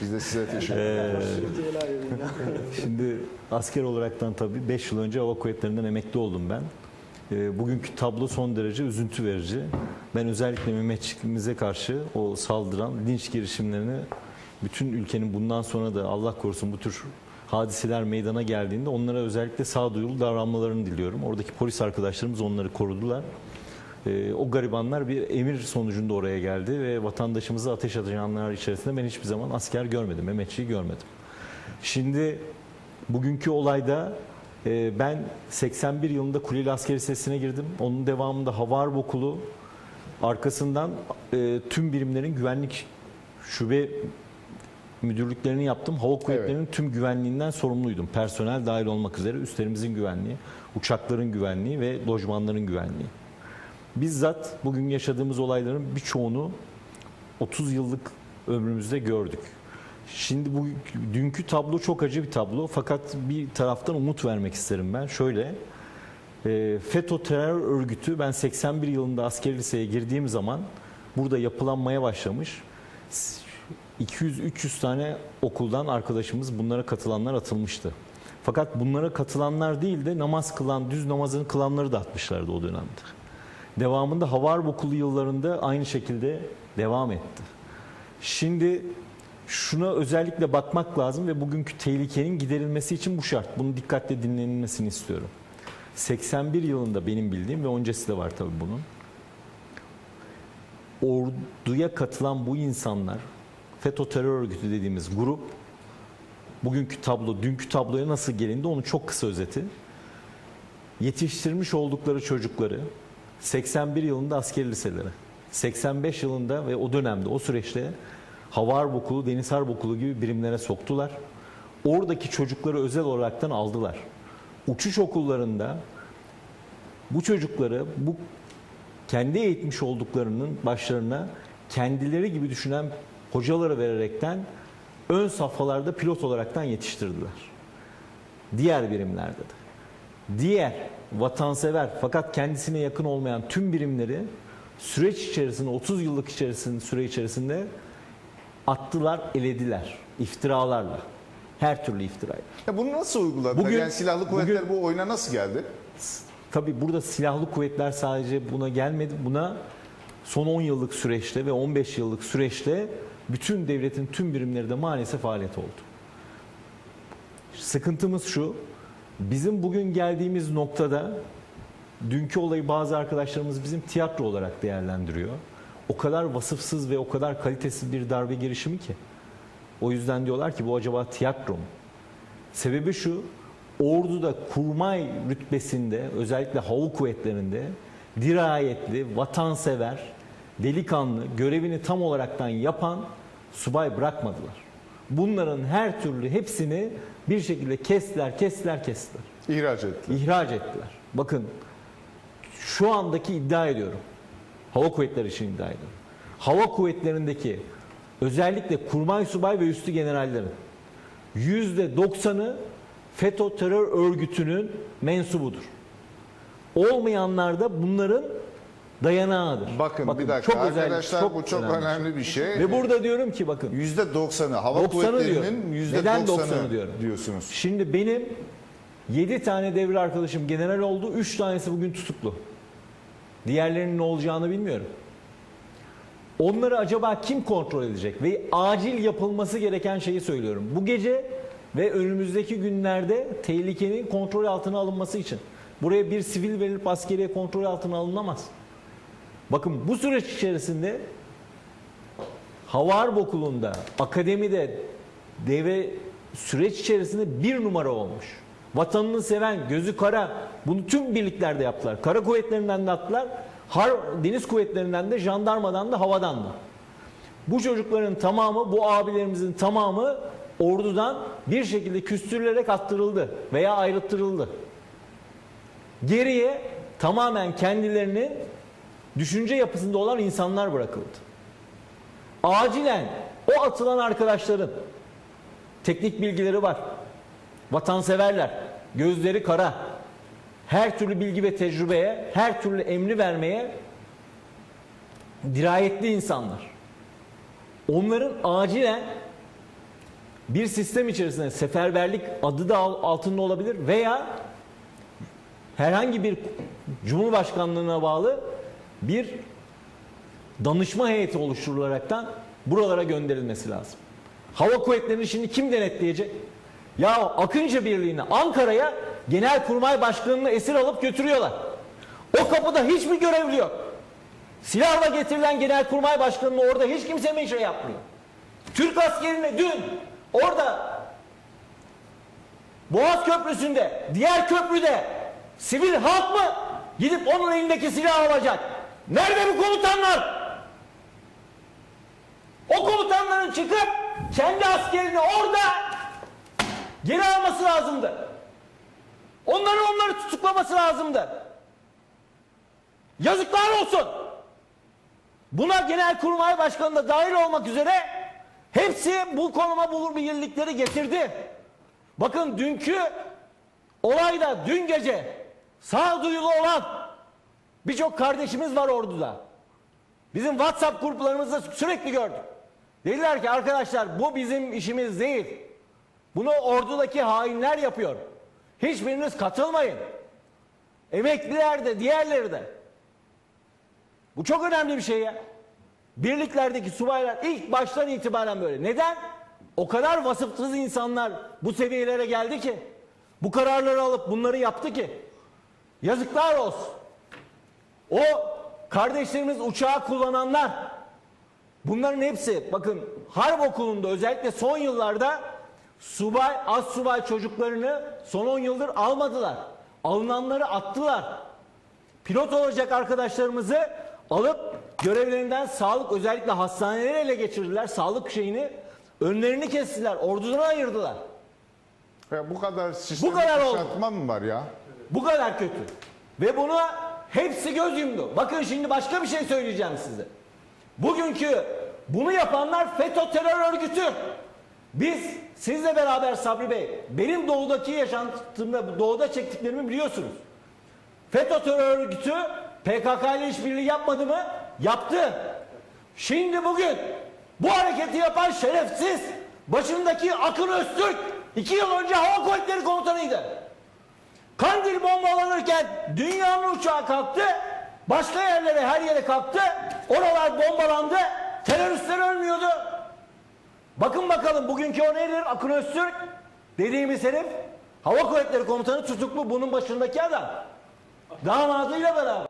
Biz de size teşekkür ederiz. Şimdi asker olaraktan tabii 5 yıl önce hava kuvvetlerinden emekli oldum ben. E, bugünkü tablo son derece üzüntü verici. Ben özellikle Mehmetçikimize karşı o saldıran linç girişimlerini bütün ülkenin bundan sonra da Allah korusun bu tür hadiseler meydana geldiğinde onlara özellikle sağduyulu davranmalarını diliyorum. Oradaki polis arkadaşlarımız onları korudular. E, o garibanlar bir emir sonucunda oraya geldi ve vatandaşımızı ateş açanlar içerisinde ben hiçbir zaman asker görmedim, Mehmetçiği görmedim. Şimdi bugünkü olayda e, ben 81 yılında Kuleli Askeri Lisesi'ne girdim. Onun devamında Hava Harp Okulu, arkasından e, tüm birimlerin güvenlik şube müdürlüklerini yaptım. Hava kuvvetlerinin tüm güvenliğinden sorumluydum. Personel dahil olmak üzere üstlerimizin güvenliği, uçakların güvenliği ve lojmanların güvenliği. Bizzat bugün yaşadığımız olayların birçoğunu 30 yıllık ömrümüzde gördük. Şimdi bu dünkü tablo çok acı bir tablo fakat bir taraftan umut vermek isterim ben. Şöyle e, FETÖ terör örgütü ben 81 yılında askeri liseye girdiğim zaman burada yapılanmaya başlamış. 200-300 tane okuldan arkadaşımız bunlara katılanlar atılmıştı. Fakat bunlara katılanlar değil de namaz kılan, düz namazını kılanları da atmışlardı o dönemde. Devamında Hava Harp Okulu yıllarında aynı şekilde devam etti. Şimdi şuna özellikle bakmak lazım ve bugünkü tehlikenin giderilmesi için bu şart. Bunu dikkatle dinlenilmesini istiyorum. 81 yılında benim bildiğim ve öncesi de var tabii bunun. Orduya katılan bu insanlar, FETÖ terör örgütü dediğimiz grup, bugünkü tablo, dünkü tabloya nasıl gelindi onun çok kısa özeti. Yetiştirmiş oldukları çocukları 81 yılında askeri liselere, 85 yılında ve o dönemde, o süreçte Hava Harp Okulu, Deniz Harp Okulu gibi birimlere soktular. Oradaki çocukları özel olaraktan aldılar. Uçuş okullarında bu çocukları bu kendi eğitmiş olduklarının başlarına kendileri gibi düşünen hocaları vererekten ön safhalarda pilot olaraktan yetiştirdiler. Diğer birimlerde de. Diğer vatansever fakat kendisine yakın olmayan tüm birimleri süreç içerisinde 30 yıllık içerisinde süre içerisinde attılar, elediler iftiralarla. Her türlü iftirayla. Ya bunu nasıl uyguladılar? Bugün- yani silahlı kuvvetler bugün- bu oyuna nasıl geldi? Tabii burada silahlı kuvvetler sadece buna gelmedi. Buna son 10 yıllık süreçte ve 15 yıllık süreçte bütün devletin tüm birimleri de maalesef alet oldu. Sıkıntımız şu. Bizim bugün geldiğimiz noktada dünkü olayı bazı arkadaşlarımız bizim tiyatro olarak değerlendiriyor. O kadar vasıfsız ve o kadar kalitesiz bir darbe girişimi ki. O yüzden diyorlar ki bu acaba tiyatro mu? Sebebi şu, orduda kurmay rütbesinde özellikle hava kuvvetlerinde dirayetli, vatansever, delikanlı, görevini tam olaraktan yapan subay bırakmadılar. Bunların her türlü hepsini bir şekilde kestiler, kestiler, kestiler. İhraç etti. İhraç ettiler. Bakın şu andaki iddia ediyorum. Hava kuvvetleri için iddia ediyorum. Hava kuvvetlerindeki özellikle kurmay subay ve üstü generallerin %90'ı FETÖ terör örgütünün mensubudur. Olmayanlar da bunların dayanağıdır. Bakın, bir dakika özel- arkadaşlar bu çok önemli. önemli bir şey. Ve burada diyorum ki bakın Yüzde doksanı hava 90'ı kuvvetlerinin diyorum. yüzde Neden doksanı 90'ı diyorum? diyorsunuz. Şimdi benim 7 tane devre arkadaşım general oldu. 3 tanesi bugün tutuklu. Diğerlerinin ne olacağını bilmiyorum. Onları acaba kim kontrol edecek? Ve acil yapılması gereken şeyi söylüyorum. Bu gece ve önümüzdeki günlerde tehlikenin kontrol altına alınması için. Buraya bir sivil verilip askeriye kontrol altına alınamaz. Bakın bu süreç içerisinde Hava Harp Okulu'nda, akademide deve süreç içerisinde bir numara olmuş. Vatanını seven, gözü kara. Bunu tüm birliklerde yaptılar. Kara kuvvetlerinden de attılar. Har, deniz kuvvetlerinden de, jandarmadan da, havadan da. Bu çocukların tamamı, bu abilerimizin tamamı ordudan bir şekilde küstürülerek attırıldı veya ayrıttırıldı. Geriye tamamen kendilerinin düşünce yapısında olan insanlar bırakıldı. Acilen o atılan arkadaşların teknik bilgileri var. Vatanseverler, gözleri kara. Her türlü bilgi ve tecrübeye, her türlü emri vermeye dirayetli insanlar. Onların acilen bir sistem içerisinde seferberlik adı da al- altında olabilir veya herhangi bir Cumhurbaşkanlığına bağlı bir danışma heyeti oluşturularaktan buralara gönderilmesi lazım. Hava kuvvetlerini şimdi kim denetleyecek? Ya Akıncı Birliği'ni Ankara'ya Genelkurmay Başkanı'nı esir alıp götürüyorlar. O kapıda hiçbir görevli yok. Silahla getirilen Genelkurmay Başkanı'nı orada hiç kimse bir şey yapmıyor. Türk askerine dün orada Boğaz Köprüsü'nde, diğer köprüde sivil halk mı gidip onun elindeki silahı alacak? Nerede bu komutanlar? O komutanların çıkıp kendi askerini orada geri alması lazımdı. Onları onları tutuklaması lazımdı. Yazıklar olsun. Buna Genelkurmay Başkanı da dahil olmak üzere hepsi bu konuma bu birlikleri getirdi. Bakın dünkü olayda dün gece sağduyulu olan birçok kardeşimiz var orduda. Bizim WhatsApp gruplarımızda sürekli gördüm. Dediler ki arkadaşlar bu bizim işimiz değil. Bunu ordudaki hainler yapıyor. Hiçbiriniz katılmayın. Emekliler de diğerleri de. Bu çok önemli bir şey ya. Birliklerdeki subaylar ilk baştan itibaren böyle. Neden? O kadar vasıfsız insanlar bu seviyelere geldi ki. Bu kararları alıp bunları yaptı ki. Yazıklar olsun. O kardeşlerimiz uçağı kullananlar bunların hepsi bakın harp okulunda özellikle son yıllarda subay az subay çocuklarını son 10 yıldır almadılar. Alınanları attılar. Pilot olacak arkadaşlarımızı alıp görevlerinden sağlık özellikle hastanelere ele geçirdiler. Sağlık şeyini önlerini kestiler. Ordudan ayırdılar. Ya bu kadar sistemik kadar oldu. kuşatma mı var ya? Bu kadar kötü. Ve bunu hepsi göz yumdu. Bakın şimdi başka bir şey söyleyeceğim size. Bugünkü bunu yapanlar FETÖ terör örgütü. Biz sizle beraber Sabri Bey, benim doğudaki yaşantımda, doğuda çektiklerimi biliyorsunuz. FETÖ terör örgütü PKK ile işbirliği yapmadı mı? Yaptı. Şimdi bugün bu hareketi yapan şerefsiz başındaki Akın Öztürk iki yıl önce hava kuvvetleri komutanıydı. Kandil bombalanırken dünyanın uçağı kalktı. Başka yerlere her yere kalktı. Oralar bombalandı. Teröristler ölmüyordu. Bakın bakalım bugünkü o nedir? Akın Öztürk dediğimiz herif Hava Kuvvetleri Komutanı tutuklu bunun başındaki adam. Damadıyla beraber.